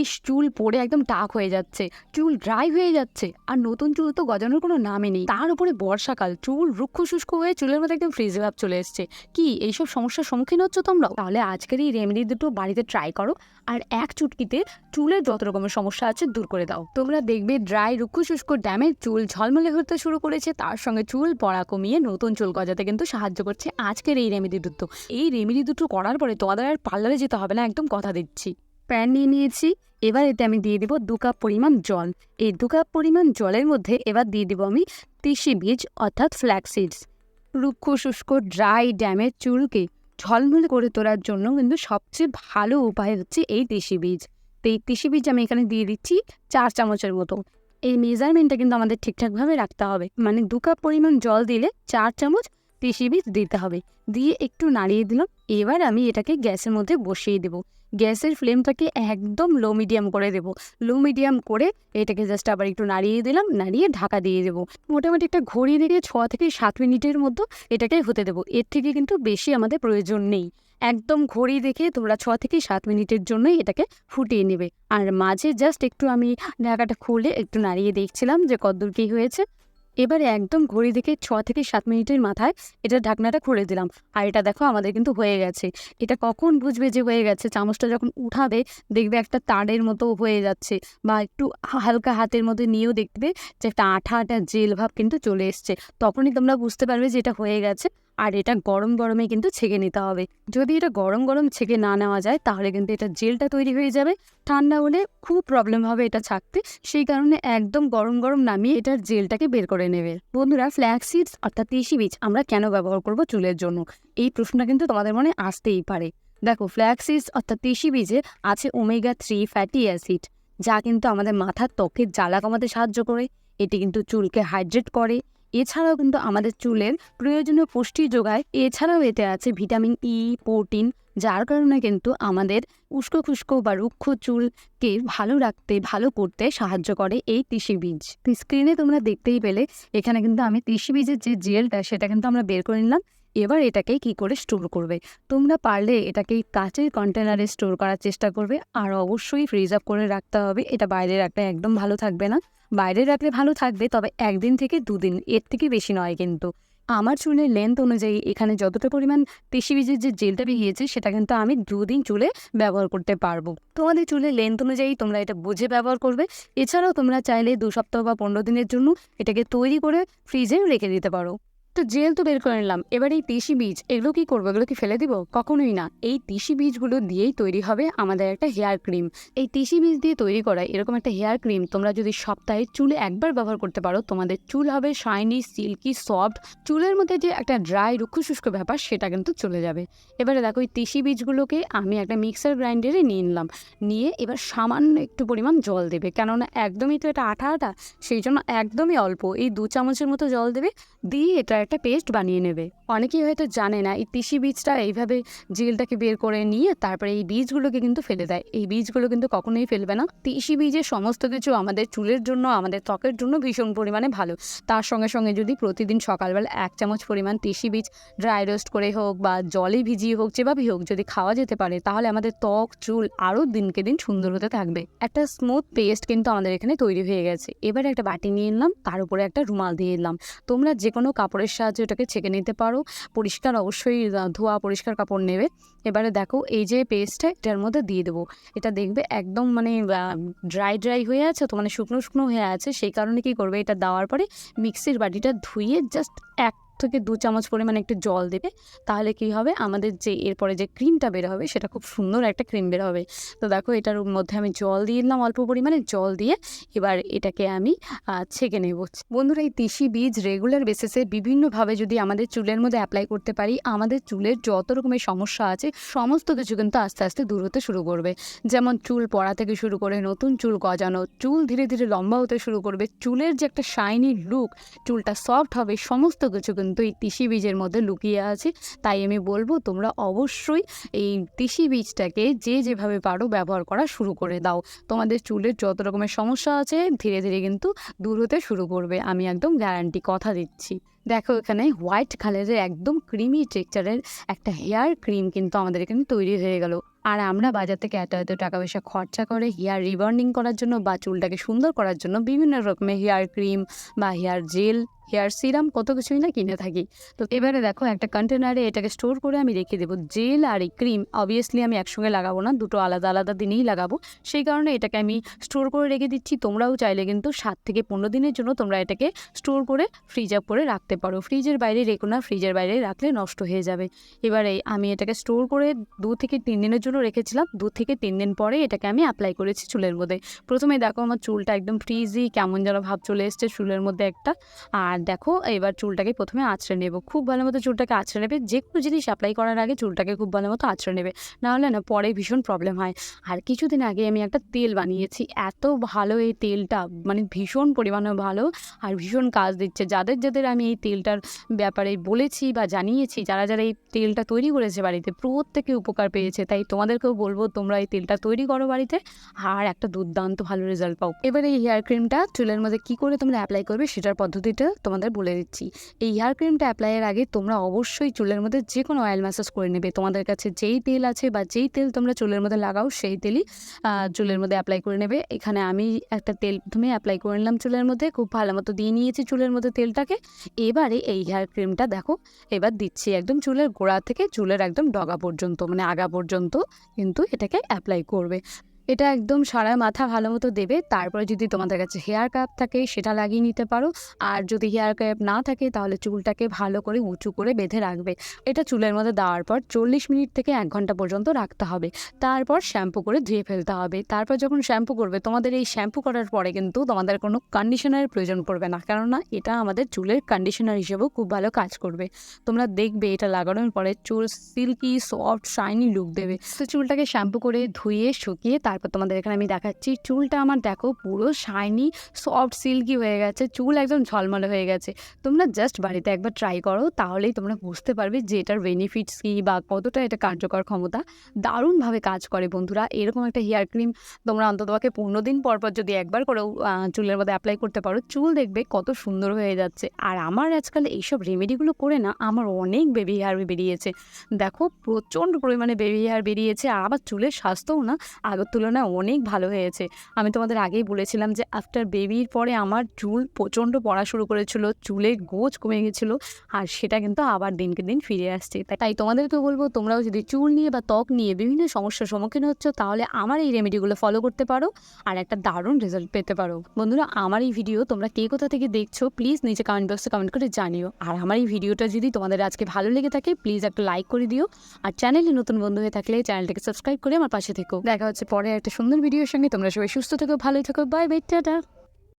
ইস, চুল পরে একদম টাক হয়ে যাচ্ছে। চুল ড্রাই হয়ে যাচ্ছে। আর নতুন চুল তো গজানোর কোনো নামই নেই। তার উপরে বর্ষাকাল। চুল রুক্ষ শুষ্ক হয়ে চুলের মধ্যে একদম ফ্রিজ ভাব চলে এসছে। কি, এইসব সমস্যার সম্মুখীন হচ্ছ তোমরাও তাহলে আজকের এই রেমেডি দুটো বাড়িতে ট্রাই করো। আর এক চুটকিতে চুলের যত রকমের সমস্যা আছে দূর করে দাও। তোমরা দেখবে ড্রাই রুক্ষ শুষ্ক ড্যামের চুল ঝলমলে হতে শুরু করেছে। তার সঙ্গে চুল পড়া কমিয়ে নতুন চুল গজাতে কিন্তু সাহায্য করছে আজকের এই রেমেডি দুটো। এই রেমেডি দুটো করার পরে তোমাদের আর পার্লারে যেতে হবে না, একদম কথা দিচ্ছি। প্যান নিয়ে নিয়েছি। এবার এতে আমি দিয়ে দেবো দু কাপ পরিমাণ জল। এই দু কাপ পরিমাণ জলের মধ্যে এবার দিয়ে দেবো আমি তিসি বীজ, অর্থাৎ ফ্ল্যাক্সিডস রুক্ষ, শুষ্ক ড্রাই ড্যামের চুলকে ঝলমলে করে তোলার জন্য কিন্তু সবচেয়ে ভালো উপায় হচ্ছে এই তিসি বীজ। তো এই তিসি বীজ আমি এখানে দিয়ে দিচ্ছি চার চামচের মতো। এই মেজারমেন্টটা কিন্তু আমাদের ঠিকঠাকভাবে রাখতে হবে। মানে দু কাপ পরিমাণ জল দিলে চার চামচ তিসি বীজ দিতে হবে। দিয়ে একটু নাড়িয়ে দিলাম। এবার আমি এটাকে গ্যাসের মধ্যে বসিয়ে দেবো। গ্যাসের ফ্লেমটাকে একদম লো মিডিয়াম করে দেব। লো মিডিয়াম করে এটাকে জাস্ট আবার একটু নাড়িয়ে দিলাম, নাড়িয়ে ঢাকা দিয়ে দেবো। মোটামুটি একটা ঘড়ি দিকে ছ থেকে সাত মিনিটের মধ্যে এটাকে হতে দেবো। এর থেকে কিন্তু বেশি আমাদের প্রয়োজন নেই। একদম ঘড়ি দেখে তোমরা ছ থেকে সাত মিনিটের জন্যই এটাকে ফুটিয়ে নেবে। আর মাঝে জাস্ট একটু আমি ঢাকাটা খুলে একটু নাড়িয়ে দেখছিলাম যে কদ্দূর কী হয়েছে। এবারে একদম ঘড়ি দেখে ছ থেকে সাত মিনিটের মাথায় এটা ঢাকনাটা খুলে দিলাম। আর এটা দেখো আমাদের কিন্তু হয়ে গেছে। এটা কখন বুঝবে যে হয়ে গেছে? চামচটা যখন উঠাবে, দেখবে একটা তারের মতো হয়ে যাচ্ছে বা একটু হালকা হাতের মধ্যে নিয়েও দেখবে যে একটা আঠা আঠা জেল ভাব কিন্তু চলে এসছে। তখনই তোমরা বুঝতে পারবে যে এটা হয়ে গেছে। আর এটা গরম গরমে কিন্তু ছেঁকে নিতে হবে। যদি এটা গরম গরম ছেঁকে না নেওয়া যায়, তাহলে কিন্তু এটা জেলটা তৈরি হয়ে যাবে। ঠান্ডা হলে খুব প্রবলেম হবে এটা ছাকতে। সেই কারণে একদম গরম গরম নামিয়ে এটার জেলটাকে বের করে নেবে। বন্ধুরা ফ্ল্যাক্সিডস অর্থাৎ তিসি বীজ আমরা কেন ব্যবহার করব চুলের জন্য? এই প্রশ্নটা কিন্তু তোমাদের মনে আসতেই পারে। দেখো ফ্ল্যাক্সিডস অর্থাৎ তিসি বীজে আছে ওমেগা থ্রি ফ্যাটি অ্যাসিড যা কিন্তু আমাদের মাথার ত্বকের জ্বালা কমাতে সাহায্য করে। এটি কিন্তু চুলকে হাইড্রেট করে। এছাড়াও কিন্তু আমাদের চুলের প্রয়োজনীয় পুষ্টি যোগায় এছাড়াও এতে আছে ভিটামিন ই প্রোটিন যার কারণে কিন্তু আমাদের উস্কো খুস্কো বা রুক্ষ চুলকে ভালো রাখতে, ভালো করতে সাহায্য করে এই তিসি বীজ। স্ক্রিনে তোমরা দেখতেই পেলে, এখানে কিন্তু আমি তিসি বীজের যে জেলটা সেটা কিন্তু আমরা বের করে নিলাম। এবার এটাকে কি করে স্টোর করবে? তোমরা পারলে এটাকে কাচের কন্টেনারে স্টোর করার চেষ্টা করবে। আর অবশ্যই ফ্রিজ আপ করে রাখতে হবে। এটা বাইরে রাখলে একদম ভালো থাকবে না। বাইরে রাখলে ভালো থাকবে, তবে একদিন থেকে দুদিন, এর থেকে বেশি নয় কিন্তু। আমার চুলের লেন্থ অনুযায়ী এখানে যতটা পরিমাণ তেসি বীজের যে জেলটা বেরিয়েছে, সেটা কিন্তু আমি দুদিন চুলে ব্যবহার করতে পারব। তোমাদের চুলের লেন্থ অনুযায়ী তোমরা এটা বুঝে ব্যবহার করবে। এছাড়াও তোমরা চাইলে দু সপ্তাহ বা পনেরো দিনের জন্য এটাকে তৈরি করে ফ্রিজে রেখে দিতে পারো। তো জেল তো বের করে নিলাম। এবার এই তিসি বীজ, এগুলো কি করব? এগুলো কি ফেলে দিব? কখনোই না। এই তিসি বীজগুলো দিয়েই তৈরি হবে আমাদের একটা হেয়ার ক্রিম। এই তিসি বীজ দিয়ে তৈরি করা এরকম একটা হেয়ার ক্রিম তোমরা যদি সপ্তাহে চুলে একবার ব্যবহার করতে পারো, তোমাদের চুল হবে শাইনি, সিল্কি, সফট। চুলের মধ্যে যে একটা ড্রাই রুক্ষ শুষ্ক ব্যাপার, সেটা কিন্তু চলে যাবে। এবারে দেখো, এই তিসি বীজগুলোকে আমি একটা মিক্সার গ্রাইন্ডারে নিয়ে নিলাম। নিয়ে এবার সামান্য একটু পরিমাণ জল দেবে। কেননা একদমই তো এটা আঠা আঠা সেই জন্য একদমই অল্প। এই দু চামচের মতো জল দেবে। দিয়ে এটা একটা পেস্ট বানিয়ে নেবে। অনেকেই হয়তো জানে না, এই তিসি বীজটা এইভাবে জেলটাকে বের করে নিয়ে তারপরে এই বীজগুলোকে কিন্তু ফেলে দেয়। এই বীজগুলো কিন্তু কখনোই ফেলবে না। তিসি বীজের সমস্ত কিছু আমাদের চুলের জন্য, আমাদের ত্বকের জন্য ভীষণ পরিমাণে ভালো। তার সঙ্গে সঙ্গে যদি প্রতিদিন সকালবেলা এক চামচ পরিমাণ তিসি বীজ ড্রাই রোস্ট করে হোক বা জলে ভিজিয়ে হোক, যেভাবেই হোক যদি খাওয়া যেতে পারে, তাহলে আমাদের ত্বক, চুল আরও দিনকে দিন সুন্দর হতে থাকবে। একটা স্মুথ পেস্ট কিন্তু আমাদের এখানে তৈরি হয়ে গেছে। এবার একটা বাটি নিয়ে নিলাম, তার উপরে একটা রুমাল দিয়ে নিলাম। তোমরা যে কোনো কাপড়ের সাহায্যে ওটাকে ছেঁকে নিতে পারো। পরিষ্কার অবশ্যই ধোয়া, পরিষ্কার কাপড় নেবে। এবারে দেখো এই যে পেস্টটা এটার মধ্যে দিয়ে দেবো। এটা দেখবে একদম মানে ড্রাই ড্রাই হয়ে আছে তো মানে শুকনো শুকনো হয়ে আছে। সেই কারণে কি করবে, এটা দেওয়ার পরে মিক্সির বাটিটা ধুয়ে জাস্ট এক থেকে দু চামচ পরিমাণে একটু জল দেবে, তাহলে কি হবে? আমাদের যে এরপরে যে ক্রিমটা বের হবে, সেটা খুব সুন্দর একটা ক্রিম বের হবে। তো দেখো, এটার মধ্যে আমি জল দিয়ে দিলাম অল্প পরিমাণে, জল দিয়ে এবার এটাকে আমি ছেঁকে নেব। বন্ধুরা, এই তিসি বীজ রেগুলার বেসিসে বিভিন্নভাবে যদি আমাদের চুলের মধ্যে অ্যাপ্লাই করতে পারি, আমাদের চুলের যত রকমের সমস্যা আছে, সমস্ত কিছু কিন্তু আস্তে আস্তে দূর হতে শুরু করবে। যেমন চুল পড়া থেকে শুরু করে, নতুন চুল গজানো, চুল ধীরে ধীরে লম্বা হতে শুরু করবে, চুলের যে একটা শাইনি লুক চুলটা সফট হবে, সমস্ত কিছু কিন্তু এই তিসি বীজের মধ্যে লুকিয়ে আছে। তাই আমি বলব, তোমরা অবশ্যই এই তিসি বীজটাকে যে যেভাবে পারো ব্যবহার করা শুরু করে দাও। তোমাদের চুলের যত রকমের সমস্যা আছে, ধীরে ধীরে কিন্তু দূর হতে শুরু করবে। আমি একদম গ্যারান্টি কথা দিচ্ছি। দেখো এখানে হোয়াইট কালারের একদম ক্রিমি টেক্সচারের একটা হেয়ার ক্রিম কিন্তু আমাদের এখানে তৈরি হয়ে গেল। আর আমরা বাজার থেকে এত এত টাকা পয়সা খরচা করে হেয়ার রিবন্ডিং করার জন্য বা চুলটাকে সুন্দর করার জন্য বিভিন্ন রকমের হেয়ার ক্রিম বা হেয়ার জেল হেয়ার সিরাম কত কিছুই না কিনে থাকি। তো এবারে দেখো একটা কন্টেনারে এটাকে স্টোর করে আমি রেখে দেবো। জেল আর এই ক্রিম অবভিয়াসলি আমি একসঙ্গে লাগাবো না, দুটো আলাদা আলাদা দিনেই লাগাবো। সেই কারণে এটাকে আমি স্টোর করে রেখে দিচ্ছি। তোমরাও চাইলে কিন্তু সাত থেকে পনেরো দিনের জন্য তোমরা এটাকে স্টোর করে ফ্রিজ আপ করে রাখতে পারো। ফ্রিজের বাইরে রেখো না ফ্রিজের বাইরে রাখলে নষ্ট হয়ে যাবে। এবারে আমি এটাকে স্টোর করে দু থেকে তিন দিনের জন্য রেখেছিলাম। দু থেকে তিন দিন পরে এটাকে আমি অ্যাপ্লাই করেছি চুলের মধ্যে। প্রথমে দেখো আমার চুলটা একদম ফ্রিজি কেমন যেন ভাব চলে এসছে চুলের মধ্যে একটা। আর দেখো, এবার চুলটাকে প্রথমে আঁচড়ে নেব। খুব ভালো মতো চুলটাকে আঁচড়ে নেবে। যে কোনো জিনিস অ্যাপ্লাই করার আগে চুলটাকে খুব ভালো মতো আঁচড়ে নেবে। নাহলে না পরে ভীষণ প্রবলেম হয়। আর কিছুদিন আগে আমি একটা তেল বানিয়েছি। এত ভালো এই তেলটা মানে ভীষণ পরিমাণে ভালো আর ভীষণ কাজ দিচ্ছে। যাদের যাদের আমি এই তেলটার ব্যাপারে বলেছি বা জানিয়েছি, যারা যারা এই তেলটা তৈরি করেছে বাড়িতে, প্রত্যেকে উপকার পেয়েছে। তাই তোমাদেরকেও বলব, তোমরা এই তেলটা তৈরি করো বাড়িতে আর একটা দুর্দান্ত ভালো রেজাল্ট পাও। এবার এই হেয়ার ক্রিমটা চুলের মধ্যে কি করে তোমরা অ্যাপ্লাই করবে সেটার পদ্ধতিটা তোমাদের বলে দিচ্ছি। এই হেয়ার ক্রিমটা অ্যাপ্লাইয়ের আগে তোমরা অবশ্যই চুলের মধ্যে যে কোনো অয়েল ম্যাসাজ করে নেবে। তোমাদের কাছে যেই তেল আছে বা যেই তেল তোমরা চুলের মধ্যে লাগাও, সেই তেলই চুলের মধ্যে অ্যাপ্লাই করে নেবে। এখানে আমি একটা তেল প্রথমে অ্যাপ্লাই করে নিলাম চুলের মধ্যে। খুব ভালো মতো দিয়ে নিয়েছি চুলের মধ্যে তেলটাকে। এবারে এই হেয়ার ক্রিমটা দেখো, এবার দিচ্ছি একদম চুলের গোড়া থেকে চুলের একদম ডগা পর্যন্ত মানে আগা পর্যন্ত কিন্তু এটাকে অ্যাপ্লাই করবে। এটা একদম সারা মাথা ভালো মতো দেবে। তারপরে যদি তোমাদের কাছে হেয়ার ক্যাপ থাকে, সেটা লাগিয়ে নিতে পারো। আর যদি হেয়ার ক্যাপ না থাকে, তাহলে চুলটাকে ভালো করে উঁচু করে বেঁধে রাখবে। এটা চুলের মধ্যে দেওয়ার পর চল্লিশ মিনিট থেকে এক ঘণ্টা পর্যন্ত রাখতে হবে। তারপর শ্যাম্পু করে ধুয়ে ফেলতে হবে। তারপর যখন শ্যাম্পু করবে, তোমাদের এই শ্যাম্পু করার পরে কিন্তু তোমাদের কোনো কন্ডিশনারের প্রয়োজন পড়বে না। কেননা, এটা আমাদের চুলের কন্ডিশনার হিসেবেও খুব ভালো কাজ করবে। তোমরা দেখবে এটা লাগানোর পরে চুল সিল্কি সফট শাইনি লুক দেবে। তো চুলটাকে শ্যাম্পু করে ধুয়ে, শুকিয়ে তারপর তোমাদের এখানে আমি দেখাচ্ছি। চুলটা আমার দেখো পুরো শাইনি সফট সিল্কি হয়ে গেছে। চুল একদম ঝলমলে হয়ে গেছে। তোমরা জাস্ট বাড়িতে একবার ট্রাই করো, তাহলেই তোমরা বুঝতে পারবে যে এটার বেনিফিটস কী বা কতটা এটা কার্যকর ক্ষমতা। দারুণভাবে কাজ করে বন্ধুরা। এরকম একটা হেয়ার ক্রিম তোমরা অন্ততপক্ষে পনেরো দিন পর পর যদি একবার করেও চুলের মধ্যে অ্যাপ্লাই করতে পারো, চুল দেখবে কত সুন্দর হয়ে যাচ্ছে। আর আমার আজকাল এইসব রেমেডিগুলো করে না, আমার অনেক বেবি হেয়ার বেরিয়েছে। দেখো প্রচণ্ড পরিমাণে বেবি হেয়ার বেরিয়েছে, আর আমার চুলের স্বাস্থ্যও না আগের তুলনায় অনেক ভালো হয়েছে। আমি তোমাদের আগেই বলেছিলাম যে আফটার বেবির পরে আমার চুল প্রচণ্ড পড়া শুরু করেছিল, চুলের গোজ কমে গেছিল, আর সেটা কিন্তু আবার দিনকে দিন ফিরে আসছে। তাই- তোমাদেরকে বলব, তোমরাও যদি চুল নিয়ে বা ত্বক নিয়ে বিভিন্ন সমস্যার সম্মুখীন হচ্ছ, তাহলে আমার এই রেমেডিগুলো ফলো করতে পারো, আর একটা দারুণ রেজাল্ট পেতে পারো। বন্ধুরা, আমার এই ভিডিও তোমরা কে কোথা থেকে দেখছ প্লিজ নিচে কমেন্ট বক্সে কমেন্ট করে জানিও। আর আমার এই ভিডিওটা যদি তোমাদের আজকে ভালো লেগে থাকে প্লিজ একটা লাইক করে দিও। আর চ্যানেলে নতুন বন্ধু হয়ে থাকলে চ্যানেলটাকে সাবস্ক্রাইব করে আমার পাশে থেকো। দেখা হচ্ছে একটা সুন্দর ভিডিওর সঙ্গে তোমরা সবাই সুস্থ থেকো ভালোই থেকো বাই বাই টাটা